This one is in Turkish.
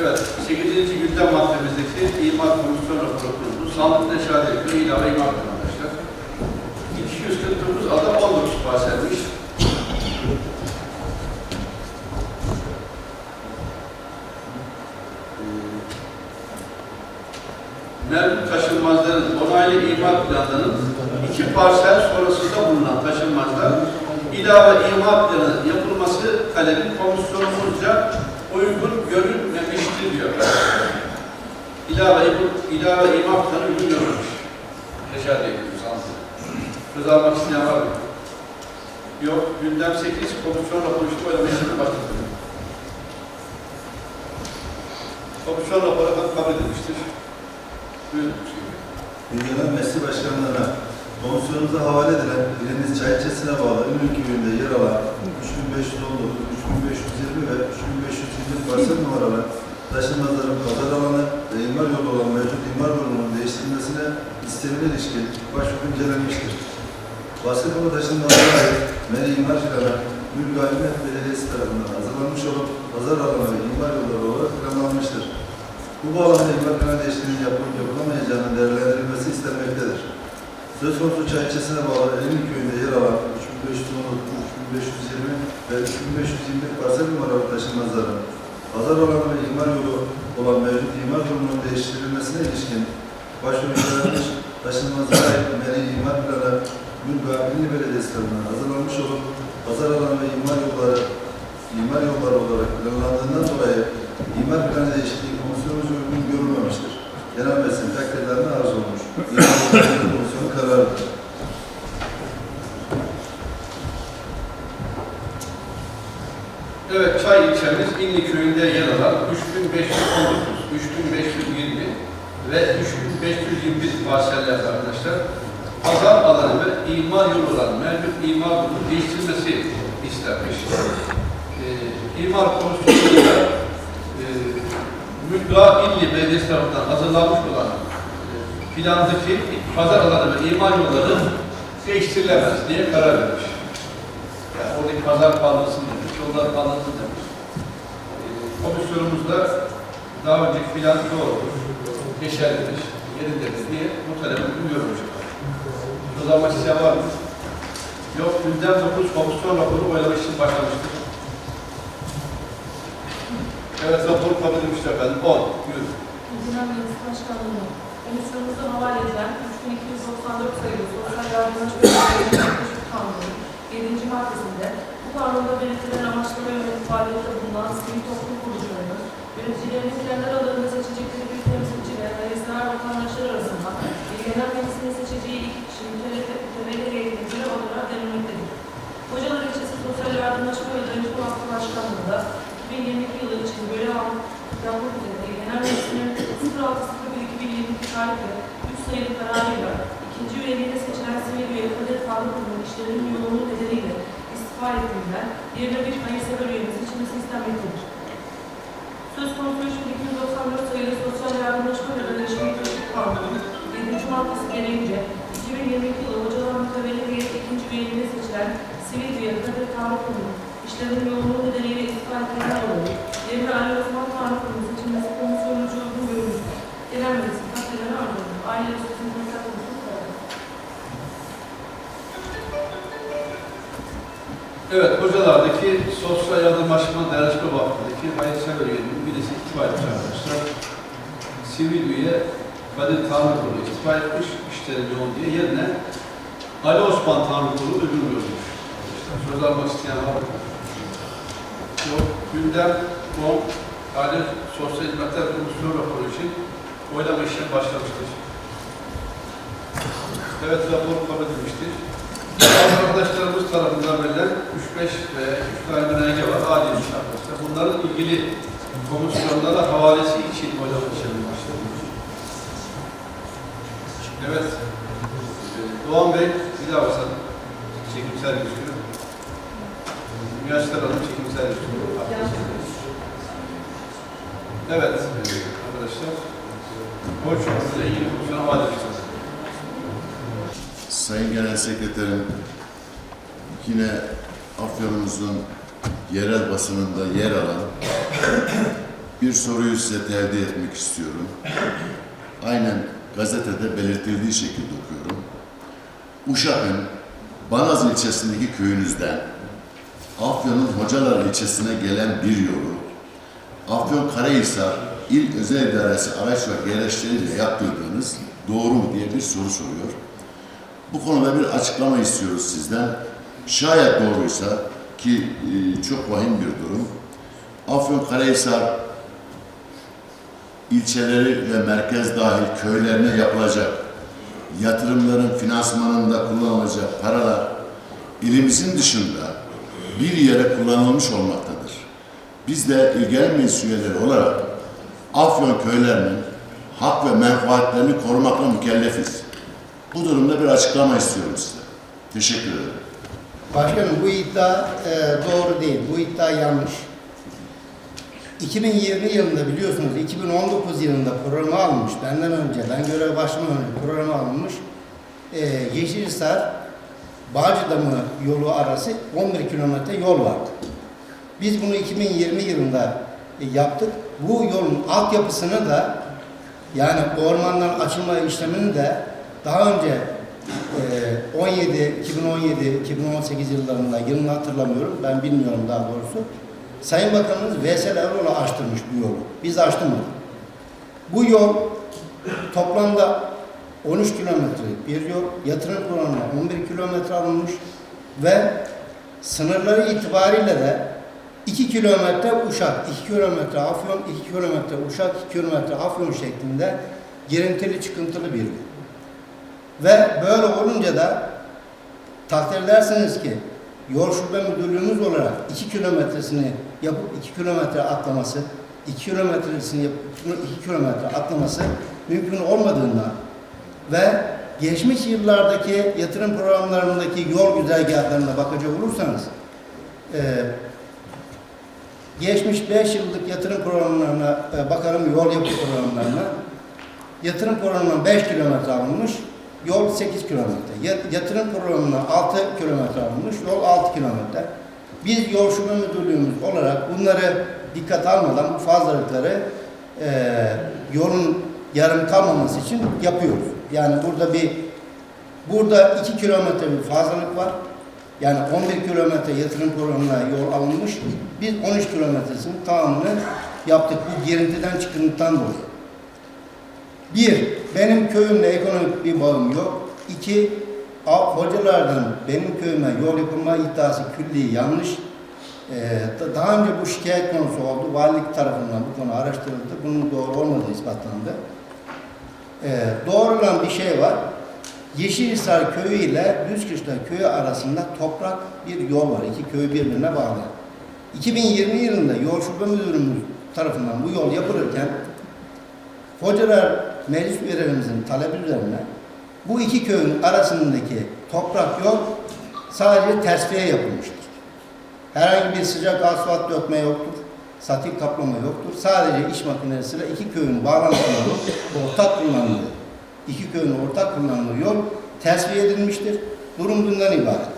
Evet, 8. gündem maddemizdeki imar komisyon raporu kurulu. Sağlık neşade ediyor, ilave imar arkadaşlar. 249 adam 19 parselmiş. Mevcut taşınmazların onaylı imar planlarının iki parsel sonrasında bulunan taşınmazlar ilave imar planı yapılması talebi komisyonumuzca uygun görülmemiştir diyor. İlave, ilave imar planı uygun görülmüş. Teşekkür ediyoruz. Söz almak isteyen var mı? Yok. Gündem 8 komisyon raporu işte oylama işlemi başladı. Komisyon raporu kabul edilmiştir. Buyurun. Bilgilen Mesli Başkanlığı'na komisyonumuza havale edilen ilimiz Çayçesi'ne bağlı Ünlü köyünde yer alan 3519, 3520 ve 3520 parsel numaralı taşınmazların pazar alanı ve imar yolu olan mevcut imar yolunun değiştirilmesine istenine ilişkin başvuru incelenmiştir. Bahsettiğim taşınmazlara ait Meri İmar Planı Mülk Galimiyet Belediyesi tarafından hazırlanmış olup pazar alanı ve imar yolları olarak planlanmıştır. Bu bağlamda imar planı değişikliğinin yapılıp yapılamayacağının değerlendirilmesi istenmektedir. Söz konusu çayçesine bağlı Elin köyünde yer alan 3519, 3520 ve 3521 parsel numaralı taşınmazların pazar alanı ve imar yolu olan mevcut imar yolunun değiştirilmesine ilişkin başvuru incelenmiş taşınmazlara ait meri imar planı Mülga Milli Belediyesi tarafından hazırlanmış olup pazar alanı ve imar yolları imar yolları olarak planlandığından dolayı imar planı değişikliği komisyonumuz uygun görülmemiştir. Genel Meclisin takdirlerine arz olmuş. İmar komisyonu kararıdır. Evet, Çay ilçemiz İnli köyünde yer alan 3519, 3520 ve 3521 parseller arkadaşlar. Pazar alanı ve imar yolu olan mevcut imar yolu değiştirilmesi istenmiş. Ee, imar komisyonunda e, Mülga İlli Belediyesi tarafından hazırlanmış olan e, plandaki pazar alanı ve imar yolları değiştirilemez diye karar vermiş. Yani oradaki pazar kalmasın demiş, yollar kalmasın demiş. Komisyonumuzda daha önceki plan doğru, geçerlidir, yerindedir diye bu talebi duyuyormuş. O zaman isteyen var mı? Yok, gündem 9 komisyon raporu oylama için başlamıştır. Evet, rapor kabul edilmiştir efendim. 10, buyurun. İlgilen Meclis Başkanlığı, komisyonumuzda havale edilen 3294 sayılı Sosyal Yardımcı Belediyesi Kanunu 7. maddesinde bu kanunda belirtilen amaçlara yöneticilerinin kendi aralarında seçecekleri bir temsilci ve hayırsever vatandaşlar arasında ilgilenen meclisin seçeceği iki kişi mütevelli heyetine olarak denilmektedir. Kocalar İlçesi Sosyal Yardımlaşma ve Dayanışma Hakkı Başkanlığı'nda 2022 yılı için almak yapmak üzere Genel Meclisi'nin 06.01.2022 tarihli 3 sayılı kararıyla ikinci üyeliğine seçilen sivil üye Kadir Tanrıkulu'nun işlerinin yoğunluğu nedeniyle istifa ettiğinden yerine bir hayırsever üyemiz seçilmesi istenmektedir. Söz konusu 3294 sayılı Sosyal Yardımlaşma ve Dayanışma Yurttaşlık Kanunu 7. maddesi gereğince 2022 yılı Hocalar Mütevelli Heyet ikinci üyeliğine seçilen sivil üye Kadir Tanrıkulu'nun işlerinin yoğunluğu nedeniyle istifa ettiğinden dolayı yerine Ali Osman Tanrıkulu'nun seçilmesi komisyonunca uygun görülmüştür. Genel Meclis takdirlerine arz edilir. Aile ve Hizmetler Komisyonu kararı. Evet, hocalardaki sosyal yardımlaşma dayanışma vakfındaki hayırsever birisi istifa etmiş arkadaşlar. Sivil üye Kadir Tanrıkulu istifa etmiş, işleri yoğun diye yerine Ali Osman Tanrıkulu ödül görmüş. Söz almak isteyen var mı? Yok, gündem 10 Ali Sosyal Hizmetler Komisyonu raporu için oylama işlemi başlamıştır. Evet, rapor kabul edilmiştir. Arkadaşlarımız tarafından verilen 3-5 ve 3 tane önerge var. Adi arkadaşlar. Bunların ilgili komisyonlara havalesi için oylama işlemi başlamış. Evet. Ee, Doğan Bey, bir daha basalım. Çekimsel gözüküyor. Üniversite Hanım çekimsel gözüküyor. Evet e, arkadaşlar. Borç ile ilgili komisyona havale edeceğiz. Sayın Genel Sekreterim, yine Afyon'umuzun yerel basınında yer alan bir soruyu size tevdi etmek istiyorum. Aynen gazetede belirtildiği şekilde okuyorum. Uşak'ın Banaz ilçesindeki köyünüzden Afyon'un Hocalar ilçesine gelen bir yolu Afyon Karahisar İl Özel İdaresi araç ve gereçleriyle yaptırdığınız doğru mu diye bir soru soruyor. Bu konuda bir açıklama istiyoruz sizden. Şayet doğruysa ki e, çok vahim bir durum. Afyon Karahisar ilçeleri ve merkez dahil köylerine yapılacak yatırımların finansmanında kullanılacak paralar ilimizin dışında bir yere kullanılmış olmaktadır. Biz de ilgili meclis olarak Afyon köylerinin hak ve menfaatlerini korumakla mükellefiz. Bu durumda bir açıklama istiyorum size. Teşekkür ederim. Başkanım bu iddia e, doğru değil. Bu iddia yanlış. 2020 yılında biliyorsunuz 2019 yılında programı alınmış. Benden önce, ben görev başlamadan önce programı alınmış. E, Yeşilhisar Bağcıdamı yolu arası 11 kilometre yol vardı. Biz bunu 2020 yılında e, yaptık. Bu yolun altyapısını da yani ormandan açılma işlemini de daha önce 17, 2017, 2018 yıllarında yılını hatırlamıyorum. Ben bilmiyorum daha doğrusu. Sayın Bakanımız Veysel Erol'a açtırmış bu yolu. Biz açtırmadık. Bu yol toplamda 13 kilometrelik bir yol. Yatırım programına 11 kilometre alınmış ve sınırları itibariyle de 2 kilometre Uşak, 2 kilometre Afyon, 2 kilometre Uşak, 2 kilometre Afyon şeklinde girintili çıkıntılı bir yol. Ve böyle olunca da takdir edersiniz ki yol şube müdürlüğümüz olarak 2 kilometresini yapıp 2 kilometre atlaması, 2 kilometresini yapıp 2 kilometre atlaması mümkün olmadığından ve geçmiş yıllardaki yatırım programlarındaki yol güzergahlarına bakacak olursanız e, geçmiş 5 yıllık yatırım programlarına e, bakalım yol yapı programlarına yatırım programından 5 kilometre alınmış, yol 8 kilometre. Ya- Yatırım programına 6 kilometre alınmış, yol 6 kilometre. Biz yol şube müdürlüğümüz olarak bunları dikkat almadan bu fazlalıkları eee yolun yarım kalmaması için yapıyoruz. Yani burada bir burada 2 kilometre bir fazlalık var. Yani 11 kilometre yatırım programına yol alınmış. Biz 13 kilometresinin tamamını yaptık bu girintiden çıkıntıdan dolayı. Bir, benim köyümle ekonomik bir bağım yok. İki, hocalardan benim köyüme yol yapılma iddiası külli yanlış. Ee, da- daha önce bu şikayet konusu oldu. Valilik tarafından bu konu araştırıldı. Bunun doğru olmadığı ispatlandı. Ee, doğru olan bir şey var. Yeşilhisar köyü ile Düzkışla köyü arasında toprak bir yol var. İki köy birbirine bağlı. 2020 yılında yol şube müdürümüz tarafından bu yol yapılırken Hocalar meclis üyelerimizin talebi üzerine bu iki köyün arasındaki toprak yol sadece tersliğe yapılmıştır. Herhangi bir sıcak asfalt dökme yoktur. Satik kaplama yoktur. Sadece iş makinesiyle iki köyün bağlantı yolu ortak kullanıldığı, iki köyün ortak kullanıldığı yol tesviye edilmiştir. Durum bundan ibaret.